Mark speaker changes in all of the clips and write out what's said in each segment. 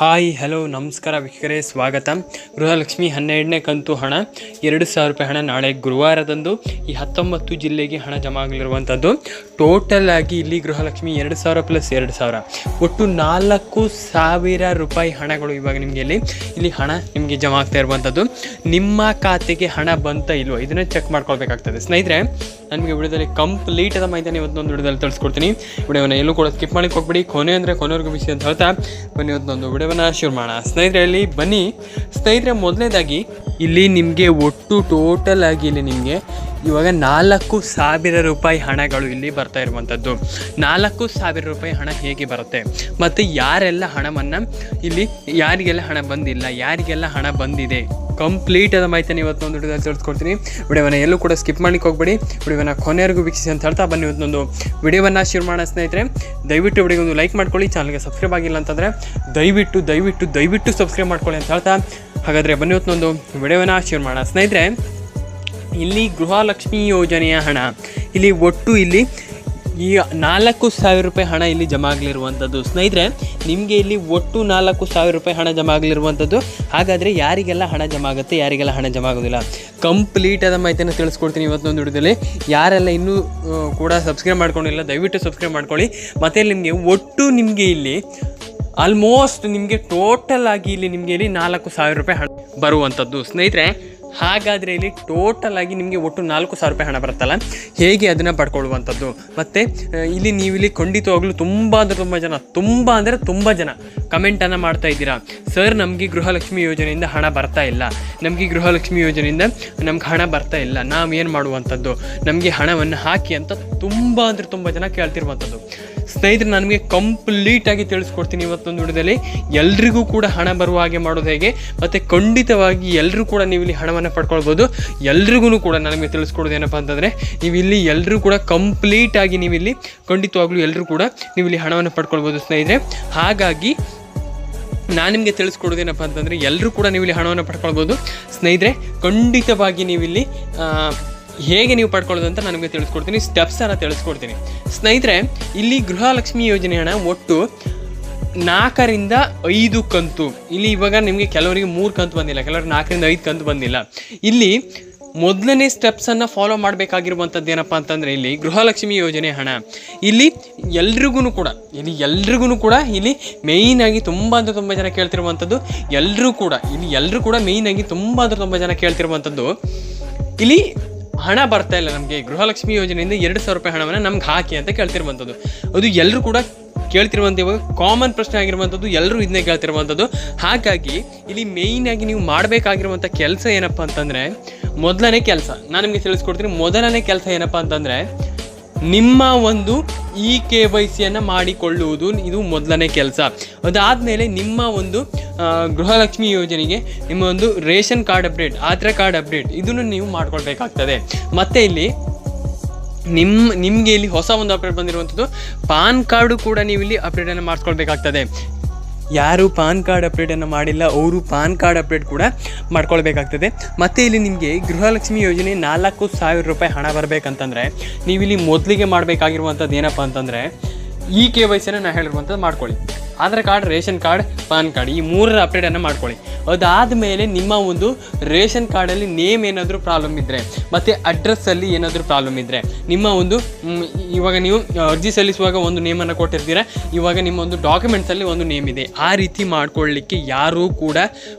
Speaker 1: Hi hello ನಮಸ್ಕಾರ ವೀಕ್ಷಕರೇ, ಸ್ವಾಗತ. ಗೃಹಲಕ್ಷ್ಮಿ ಹನ್ನೆರಡನೇ ಕಂತು ಹಣ, ಎರಡು ಸಾವಿರ ರೂಪಾಯಿ ಹಣ ನಾಳೆ ಗುರುವಾರದಂದು ಈ ಹತ್ತೊಂಬತ್ತು ಜಿಲ್ಲೆಗೆ ಹಣ ಜಮಾ ಆಗಲಿರುವಂಥದ್ದು ಟೋಟಲ್ ಆಗಿ ಇಲ್ಲಿ ಗೃಹಲಕ್ಷ್ಮಿ ಎರಡು ಸಾವಿರ ಪ್ಲಸ್ ಎರಡು ಸಾವಿರ. ಒಟ್ಟು ನಾಲ್ಕು ಸಾವಿರ ರೂಪಾಯಿ ಹಣಗಳು ಇವಾಗ ನಿಮಗೆ ಇಲ್ಲಿ ಇಲ್ಲಿ ಹಣ ನಿಮಗೆ ಜಮಾ ಆಗ್ತಾ ಇರುವಂಥದ್ದು. ನಿಮ್ಮ ಖಾತೆಗೆ ಹಣ ಬಂತ ಇಲ್ವೋ, ಇದನ್ನು ಚೆಕ್ ಮಾಡ್ಕೊಳ್ಬೇಕಾಗ್ತದೆ. ಸ್ನೇಹಿತರೆ ನನಗೆ ವಿಡಿಯೋದಲ್ಲಿ ಕಂಪ್ಲೀಟ್ ಅದ ಮಾಹಿತಿನ ಇವತ್ತೊಂದು ವಿಡಿಯೋದಲ್ಲಿ ತಿಳಿಸ್ಕೊಡ್ತೀನಿ ವಿಡಿಯೋವನ್ನು ಎಲ್ಲೂ ಕೂಡ ಸ್ಕಿಪ್ ಮಾಡಿ ಹೋಗ್ಬಿಡಿ. ಕೊನೆ ಅಂದರೆ ಕೊನೆವರೆಗೂ ವಿಷಯ ಅಂತ ಹೇಳ್ತಾ, ಬನ್ನಿ ಇವತ್ತೊಂದು ವಿಡಿಯೋವನ್ನು ಶುರು ಮಾಡೋಣ. ಸ್ನೇಹಿತರೆ ಇಲ್ಲಿ ಬನ್ನಿ. ಸ್ನೇಹಿತರೆ, ಮೊದಲನೇದಾಗಿ ಇಲ್ಲಿ ನಿಮಗೆ ಒಟ್ಟು ಟೋಟಲ್ ಆಗಿ ಇಲ್ಲಿ ನಿಮಗೆ ಇವಾಗ ನಾಲ್ಕು ಸಾವಿರ ರೂಪಾಯಿ ಹಣಗಳು ಇಲ್ಲಿ ಬರ್ತಾ ಇರುವಂಥದ್ದು ನಾಲ್ಕು ಸಾವಿರ ರೂಪಾಯಿ ಹಣ ಹೇಗೆ ಬರುತ್ತೆ? ಮತ್ತು ಯಾರೆಲ್ಲ ಹಣವನ್ನು ಇಲ್ಲಿ, ಯಾರಿಗೆಲ್ಲ ಹಣ ಬಂದಿಲ್ಲ, ಯಾರಿಗೆಲ್ಲ ಹಣ ಬಂದಿದೆ? ಕಂಪ್ಲೀಟ್ ಆದ ಇವತ್ತು ಇವತ್ತೊಂದು ವಿಡಿಯೋದಲ್ಲಿ ತಿಳಿಸ್ಕೊಡ್ತೀನಿ. ವಿಡಿಯೋವನ್ನು ಎಲ್ಲೂ ಕೂಡ ಸ್ಕಿಪ್ ಮಾಡಲಿಕ್ಕೆ ಹೋಗಬೇಡಿ. ವಿಡಿಯೋವನ್ನು ಕೊನೆವರೆಗೂ ವೀಕ್ಷಿಸಿ ಅಂತ ಹೇಳ್ತಾ ಬನ್ನಿ ಇವತ್ತೊಂದು ವಿಡಿಯೋವನ್ನು ಶೇರ್ ಮಾಡೋ ಸ್ನೇಹಿತರೆ. ದಯವಿಟ್ಟು ವಿಡಿಯೋ ಒಂದು ಲೈಕ್ ಮಾಡ್ಕೊಳ್ಳಿ ಚಾನಲ್ಗೆ ಸಬ್ಸ್ಕ್ರೈಬ್ ಆಗಿಲ್ಲ ಅಂತಂದರೆ ದಯವಿಟ್ಟು ದಯವಿಟ್ಟು ದಯವಿಟ್ಟು ಸಬ್ಸ್ಕ್ರೈಬ್ ಮಾಡ್ಕೊಳ್ಳಿ ಅಂತ ಹೇಳ್ತಾ. ಹಾಗಾದರೆ ಬನ್ನಿ ಇವತ್ತೊಂದು ವಿಡಿಯೋವನ್ನು ಶೇರ್ ಮಾಡೋಣ. ಸ್ನೇಹಿತರೆ, ಇಲ್ಲಿ ಗೃಹಲಕ್ಷ್ಮಿ ಯೋಜನೆಯ ಹಣ. ಇಲ್ಲಿ ಒಟ್ಟು ಇಲ್ಲಿ ಈ ನಾಲ್ಕು ಸಾವಿರ ರೂಪಾಯಿ ಹಣ ಇಲ್ಲಿ ಜಮಾ ಆಗಲಿರುವಂಥದ್ದು ಸ್ನೇಹಿತರೆ, ನಿಮಗೆ ಇಲ್ಲಿ ಒಟ್ಟು ನಾಲ್ಕು ಸಾವಿರ ರೂಪಾಯಿ ಹಣ ಜಮಾ ಆಗಲಿರುವಂಥದ್ದು ಹಾಗಾದರೆ ಯಾರಿಗೆಲ್ಲ ಹಣ ಜಮಾ ಆಗುತ್ತೆ ಯಾರಿಗೆಲ್ಲ ಹಣ ಜಮಾ ಆಗೋದಿಲ್ಲ ಕಂಪ್ಲೀಟ್ ಆದ ಮಾಹಿತಿಯನ್ನು ತಿಳಿಸ್ಕೊಡ್ತೀನಿ ಇವತ್ತೊಂದು ವಿಡಿಯೋದಲ್ಲಿ. ಯಾರೆಲ್ಲ ಇನ್ನೂ ಕೂಡ ಸಬ್ಸ್ಕ್ರೈಬ್ ಮಾಡ್ಕೊಂಡಿಲ್ಲ, ದಯವಿಟ್ಟು ಸಬ್ಸ್ಕ್ರೈಬ್ ಮಾಡ್ಕೊಳ್ಳಿ. ಮತ್ತು ನಿಮಗೆ ಒಟ್ಟು ನಿಮಗೆ ಇಲ್ಲಿ ಆಲ್ಮೋಸ್ಟ್ ನಿಮಗೆ ಟೋಟಲ್ ಆಗಿ ಇಲ್ಲಿ ನಿಮಗೆ ಇಲ್ಲಿ ನಾಲ್ಕು ಸಾವಿರ ರೂಪಾಯಿ ಹಣ ಬರುವಂಥದ್ದು. ಸ್ನೇಹಿತರೆ ಹಾಗಾದರೆ ಇಲ್ಲಿ ಟೋಟಲ್ ಆಗಿ ನಿಮಗೆ ಒಟ್ಟು ನಾಲ್ಕು ಸಾವಿರ ರೂಪಾಯಿ ಹಣ ಬರುತ್ತಲ್ಲ? ಹೇಗೆ ಅದನ್ನು ಪಡ್ಕೊಳ್ಳುವಂಥದ್ದು? ಮತ್ತು ಇಲ್ಲಿ ನೀವು ಇಲ್ಲಿ ಖಂಡಿತವಾಗ್ಲೂ ತುಂಬ ಅಂದರೆ ತುಂಬ ಜನ, ತುಂಬ ಅಂದರೆ ತುಂಬ ಜನ ಕಮೆಂಟನ್ನು ಮಾಡ್ತಾ ಇದ್ದೀರಾ? ಸರ್ ನಮಗೆ ಗೃಹಲಕ್ಷ್ಮಿ ಯೋಜನೆಯಿಂದ ಹಣ ಬರ್ತಾ ಇಲ್ಲ. ನಮಗೆ ಗೃಹಲಕ್ಷ್ಮಿ ಯೋಜನೆಯಿಂದ ನಮ್ಗೆ ಹಣ ಬರ್ತಾ ಇಲ್ಲ. ನಾವು ಏನು ಮಾಡುವಂಥದ್ದು? ನಮಗೆ ಹಣವನ್ನು ಹಾಕಿ ಅಂತ ತುಂಬ ಅಂದರೆ ತುಂಬ ಜನ ಕೇಳ್ತಿರುವಂಥದ್ದು. ಸ್ನೇಹಿತರೆ ನನಗೆ ಕಂಪ್ಲೀಟಾಗಿ ತಿಳಿಸ್ಕೊಡ್ತೀನಿ ಇವತ್ತೊಂದು ವಿಡಿಯೋದಲ್ಲಿ. ಎಲ್ರಿಗೂ ಕೂಡ ಹಣ ಬರುವ ಹಾಗೆ ಮಾಡೋದು ಹೇಗೆ? ಮತ್ತು ಖಂಡಿತವಾಗಿ ಎಲ್ಲರೂ ಕೂಡ ನೀವು ಇಲ್ಲಿ ಹಣವನ್ನು ಪಡ್ಕೊಳ್ಬೋದು. ಎಲ್ರಿಗೂ ಕೂಡ ನನಗೆ ತಿಳಿಸ್ಕೊಡೋದು ಏನಪ್ಪ ಅಂತಂದರೆ, ನೀವು ಎಲ್ಲರೂ ಕೂಡ ಕಂಪ್ಲೀಟಾಗಿ ನೀವು ಇಲ್ಲಿ, ಖಂಡಿತವಾಗ್ಲೂ ಎಲ್ಲರೂ ಕೂಡ ನೀವು ಇಲ್ಲಿ ಹಣವನ್ನು ಪಡ್ಕೊಳ್ಬೋದು ಸ್ನೇಹಿತರೆ. ಹಾಗಾಗಿ, ನಾನು ನಿಮಗೆ ತಿಳಿಸ್ಕೊಡೋದೇನಪ್ಪ ಅಂತಂದರೆ ಎಲ್ಲರೂ ಕೂಡ ನೀವು ಇಲ್ಲಿ ಹಣವನ್ನು ಪಡ್ಕೊಳ್ಬೋದು. ಸ್ನೇಹಿತರೆ, ಖಂಡಿತವಾಗಿ ನೀವಿಲ್ಲಿ ಹೇಗೆ ನೀವು ಪಡ್ಕೊಳ್ಳೋದು ಅಂತ ನನಗೆ ತಿಳಿಸ್ಕೊಡ್ತೀನಿ ಸ್ಟೆಪ್ಸನ್ನು ತಿಳಿಸ್ಕೊಡ್ತೀನಿ. ಸ್ನೇಹಿತರೆ, ಇಲ್ಲಿ ಗೃಹಲಕ್ಷ್ಮಿ ಯೋಜನೆ ಹಣ ಒಟ್ಟು ನಾಲ್ಕರಿಂದ ಐದು ಕಂತು. ಇಲ್ಲಿ ಇವಾಗ ನಿಮಗೆ ಕೆಲವರಿಗೆ ಮೂರು ಕಂತು ಬಂದಿಲ್ಲ, ಕೆಲವರಿಗೆ ನಾಲ್ಕರಿಂದ ಐದು ಕಂತು ಬಂದಿಲ್ಲ. ಇಲ್ಲಿ ಮೊದಲನೇ ಸ್ಟೆಪ್ಸನ್ನು ಫಾಲೋ ಮಾಡಬೇಕಾಗಿರುವಂಥದ್ದು ಏನಪ್ಪ ಅಂತಂದರೆ ಇಲ್ಲಿ ಗೃಹಲಕ್ಷ್ಮಿ ಯೋಜನೆ ಹಣ ಇಲ್ಲಿ ಎಲ್ರಿಗೂ ಕೂಡ, ಇಲ್ಲಿ ಎಲ್ರಿಗೂ ಕೂಡ ಇಲ್ಲಿ ಮೇಯ್ನಾಗಿ ತುಂಬ ಅಂದರೆ ತುಂಬ ಜನ ಕೇಳ್ತಿರುವಂಥದ್ದು ಎಲ್ಲರೂ ಕೂಡ, ಇಲ್ಲಿ ಎಲ್ಲರೂ ಕೂಡ ಮೇಯ್ನಾಗಿ ತುಂಬ ಅಂದರೆ ತುಂಬ ಜನ ಕೇಳ್ತಿರುವಂಥದ್ದು ಇಲ್ಲಿ ಹಣ ಬರ್ತಾ ಇಲ್ಲ ನಮಗೆ. ಗೃಹಲಕ್ಷ್ಮಿ ಯೋಜನೆಯಿಂದ ಎರಡು ಸಾವಿರ ರೂಪಾಯಿ ಹಣವನ್ನು ನಮ್ಗೆ ಹಾಕಿ ಅಂತ ಕೇಳ್ತಿರುವಂಥದ್ದು. ಅದು ಎಲ್ಲರೂ ಕೂಡ ಕೇಳ್ತಿರುವಂಥ ಇವಾಗ ಕಾಮನ್ ಪ್ರಶ್ನೆ ಆಗಿರುವಂಥದ್ದು ಎಲ್ಲರೂ ಇದನ್ನೇ ಕೇಳ್ತಿರುವಂಥದ್ದು. ಹಾಗಾಗಿ ಇಲ್ಲಿ ಮೇಯ್ನಾಗಿ ನೀವು ಮಾಡಬೇಕಾಗಿರುವಂಥ ಕೆಲಸ ಏನಪ್ಪ ಅಂತಂದರೆ, ಮೊದಲನೇ ಕೆಲಸ. ನಾನು ನಿಮಗೆ ತಿಳಿಸ್ಕೊಡ್ತೀನಿ, ಮೊದಲನೇ ಕೆಲಸ ಏನಪ್ಪ ಅಂತಂದರೆ ನಿಮ್ಮ ಒಂದು ಇ ಕೆ ವೈ ಸಿಯನ್ನು ಮಾಡಿಕೊಳ್ಳುವುದು ಇದು ಮೊದಲನೇ ಕೆಲಸ. ಅದಾದಮೇಲೆ ನಿಮ್ಮ ಒಂದು ಗೃಹಲಕ್ಷ್ಮಿ ಯೋಜನೆಗೆ ನಿಮ್ಮ ಒಂದು ration card update, Aadhaar card update ಇದನ್ನು ನೀವು ಮಾಡ್ಕೊಳ್ಬೇಕಾಗ್ತದೆ. ಮತ್ತು ಇಲ್ಲಿ ನಿಮ್ಮ ನಿಮಗೆ ಇಲ್ಲಿ ಹೊಸ ಒಂದು ಅಪ್ಡೇಟ್ ಬಂದಿರುವಂಥದ್ದು, ಪಾನ್ ಕಾರ್ಡು ಕೂಡ ನೀವು ಇಲ್ಲಿ ಅಪ್ಡೇಟನ್ನು ಮಾಡಿಸ್ಕೊಳ್ಬೇಕಾಗ್ತದೆ. ಯಾರು ಪಾನ್ ಕಾರ್ಡ್ ಅಪ್ಡೇಟನ್ನು ಮಾಡಿಲ್ಲ, ಅವರು ಪಾನ್ ಕಾರ್ಡ್ ಅಪ್ಡೇಟ್ ಕೂಡ ಮಾಡ್ಕೊಳ್ಬೇಕಾಗ್ತದೆ. ಮತ್ತು ಇಲ್ಲಿ ನಿಮಗೆ ಗೃಹಲಕ್ಷ್ಮಿ ಯೋಜನೆ ನಾಲ್ಕು ಸಾವಿರ ರೂಪಾಯಿ ಹಣ ಬರಬೇಕಂತಂದರೆ ನೀವು ಇಲ್ಲಿ ಮೊದಲಿಗೆ ಮಾಡಬೇಕಾಗಿರುವಂಥದ್ದು ಏನಪ್ಪ ಅಂತಂದರೆ, ಈ ಕೆ ವೈ ಸಿನ ನಾನು ಹೇಳಿರುವಂಥದ್ದು ಮಾಡ್ಕೊಳ್ಳಿ. Aadhaar card, ration card, PAN card, ಈ ಮೂರರ ಅಪ್ಡೇಟನ್ನು ಮಾಡ್ಕೊಳ್ಳಿ. ಅದಾದ ಮೇಲೆ ನಿಮ್ಮ ಒಂದು ರೇಷನ್ ಕಾರ್ಡಲ್ಲಿ ನೇಮ್ ಏನಾದರೂ ಪ್ರಾಬ್ಲಮ್ ಇದ್ದರೆ ಮತ್ತು ಅಡ್ರೆಸ್ಸಲ್ಲಿ ಏನಾದರೂ ಪ್ರಾಬ್ಲಮ್ ಇದ್ದರೆ ನಿಮ್ಮ ಒಂದು ಇವಾಗ ನೀವು ಅರ್ಜಿ ಸಲ್ಲಿಸುವಾಗ ಒಂದು ನೇಮನ್ನು ಕೊಟ್ಟಿರ್ತೀರ, ಇವಾಗ ನಿಮ್ಮ ಒಂದು ಡಾಕ್ಯುಮೆಂಟ್ಸಲ್ಲಿ ಒಂದು ನೇಮ್ ಇದೆ. ಆ ರೀತಿ ಮಾಡ್ಕೊಳ್ಳಿಕ್ಕೆ ಯಾರೂ ಕೂಡ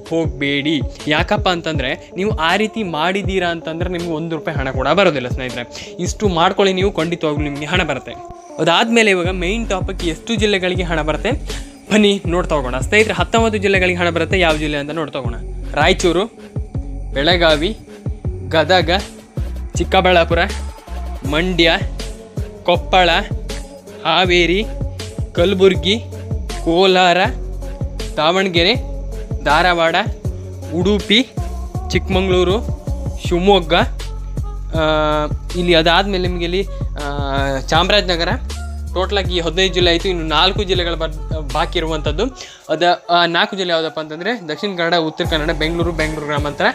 Speaker 1: ಹೋಗಬೇಡಿ. ಯಾಕಪ್ಪ ಅಂತಂದರೆ, ನೀವು ಆ ರೀತಿ ಮಾಡಿದ್ದೀರಾ ಅಂತಂದರೆ ನಿಮ್ಗೆ ಒಂದು ರೂಪಾಯಿ ಹಣ ಕೂಡ ಬರೋದಿಲ್ಲ ಸ್ನೇಹಿತರೆ. ಇಷ್ಟು ಮಾಡ್ಕೊಳ್ಳಿ ನೀವು, ಖಂಡಿತವಾಗ್ಲೂ ನಿಮಗೆ ಹಣ ಬರುತ್ತೆ. ಅದಾದಮೇಲೆ ಇವಾಗ ಮೈನ್ ಟಾಪಿಕ್ ಎಷ್ಟು ಜಿಲ್ಲೆಗಳಿಗೆ ಹಣ ಬರುತ್ತೆ? ಬನ್ನಿ, ನೋಡ್ತಾ ಹೋಗೋಣ. ಸ್ನೇಹಿತರೆ, ಹತ್ತೊಂಬತ್ತು ಜಿಲ್ಲೆಗಳಿಗೆ ಹಣ ಬರುತ್ತೆ, ಯಾವ ಜಿಲ್ಲೆ ಅಂತ ನೋಡ್ತಾ ಹೋಗೋಣ. ರಾಯಚೂರು, ಬೆಳಗಾವಿ, ಗದಗ, ಚಿಕ್ಕಬಳ್ಳಾಪುರ, ಮಂಡ್ಯ, ಕೊಪ್ಪಳ, ಹಾವೇರಿ, ಕಲಬುರ್ಗಿ, ಕೋಲಾರ, ದಾವಣಗೆರೆ, ಧಾರವಾಡ, ಉಡುಪಿ, ಚಿಕ್ಕಮಗಳೂರು, ಶಿವಮೊಗ್ಗ ಇಲ್ಲಿ ಅದಾದಮೇಲೆ ನಿಮಗೆ ಇಲ್ಲಿ ಚಾಮರಾಜನಗರ ಟೋಟಲಾಗಿ ಹದಿನೈದು ಜಿಲ್ಲೆ ಆಯಿತು. ಇನ್ನು ನಾಲ್ಕು ಜಿಲ್ಲೆಗಳು ಬಾಕಿ ಇರುವಂಥದ್ದು ಅದ ನಾಲ್ಕು ಜಿಲ್ಲೆ ಯಾವುದಪ್ಪ ಅಂತಂದರೆ ದಕ್ಷಿಣ ಕನ್ನಡ, ಉತ್ತರ ಕನ್ನಡ, ಬೆಂಗಳೂರು ಬೆಂಗಳೂರು ಗ್ರಾಮಾಂತರ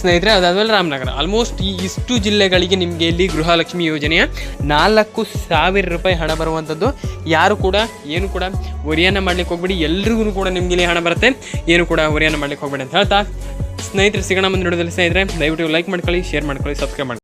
Speaker 1: ಸ್ನೇಹಿತರೆ, ಅದಾದಮೇಲೆ ರಾಮನಗರ. ಆಲ್ಮೋಸ್ಟ್ ಈ ಇಷ್ಟು ಜಿಲ್ಲೆಗಳಿಗೆ ನಿಮಗೆ ಇಲ್ಲಿ ಗೃಹಲಕ್ಷ್ಮಿ ಯೋಜನೆಯ ನಾಲ್ಕು ಸಾವಿರ ರೂಪಾಯಿ ಹಣ ಬರುವಂಥದ್ದು ಯಾರು ಕೂಡ, ಏನು ಕೂಡ ವರಿಯಾನ ಮಾಡ್ಲಿಕ್ಕೆ ಹೋಗ್ಬಿಡಿ. ಎಲ್ರಿಗೂ ಕೂಡ ನಿಮಗೆ ಇಲ್ಲಿ ಹಣ ಬರುತ್ತೆ. ಏನು ಕೂಡ ವರಿಯಾನ ಮಾಡ್ಲಿಕ್ಕೆ ಹೋಗ್ಬೇಡಿ ಅಂತ ಹೇಳ್ತಾ. ಸ್ನೇಹಿತರೆ, ಸಿಗೋಣ ಮುಂದೆ ನೋಡೋದಲ್ಲಿ ಸ್ನೇಹಿತರೆ, ದಯವಿಟ್ಟು ಲೈಕ್ ಮಾಡ್ಕೊಳ್ಳಿ, ಶೇರ್ ಮಾಡ್ಕೊಳ್ಳಿ, ಸಬ್ಸ್ಕ್ರೈಬ್ ಮಾಡ್ಕೊಳ್ಳಿ.